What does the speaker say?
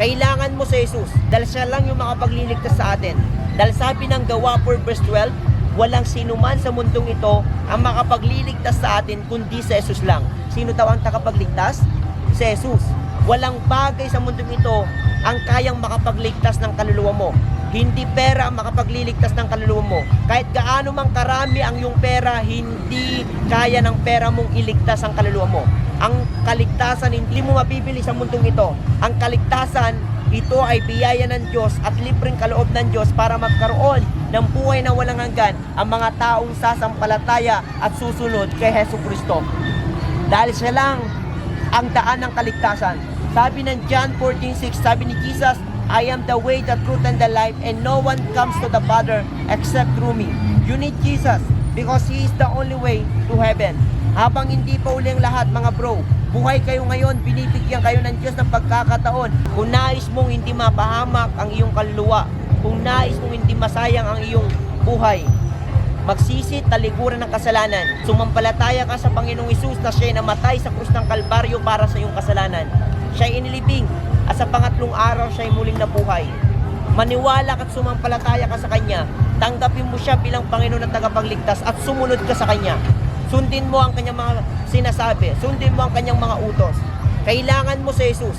Kailangan mo si Jesus dahil siya lang yung makapagliligtas sa atin. Dahil sabi ng gawa 4 verse 12, walang sino man sa mundong ito ang makapagliligtas sa atin kundi si Jesus lang. Sino daw ang takapagligtas? Si Jesus. Walang bagay sa mundong ito ang kayang makapagligtas ng kaluluwa mo. Hindi pera ang makapagliligtas ng kaluluwa mo. Kahit gaano mang karami ang iyong pera, hindi kaya ng pera mong iligtas ang kaluluwa mo. Ang kaligtasan hindi mo mabibili sa mundong ito. Ang kaligtasan ito ay biyaya ng Diyos at libreng kaloob ng Diyos para magkaroon ng buhay na walang hanggan ang mga taong sasampalataya at susunod kay Heso Kristo. Dahil siya lang ang daan ng kaligtasan. Sabi ng John 14:6, sabi ni Jesus, I am the way, the truth, and the life, and no one comes to the Father except through me. You need Jesus because He is the only way to heaven. Habang hindi pa uli ang lahat mga bro, buhay kayo ngayon, binibigyan kayo ng Diyos ng pagkakataon. Kung nais mong hindi mapahamak ang iyong kaluluwa, kung nais mong hindi masayang ang iyong buhay, magsisi talikuran ng kasalanan. Sumampalataya ka sa Panginoong Isus na siya ay namatay sa krus ng Kalbaryo para sa iyong kasalanan. Siya ay inilibing at sa pangatlong araw siya ay muling nabuhay. Maniwala ka at sumampalataya ka sa Kanya. Tanggapin mo siya bilang Panginoon at tagapagligtas at sumunod ka sa Kanya. Sundin mo ang kanyang mga sinasabi. Sundin mo ang kanyang mga utos. Kailangan mo si Jesus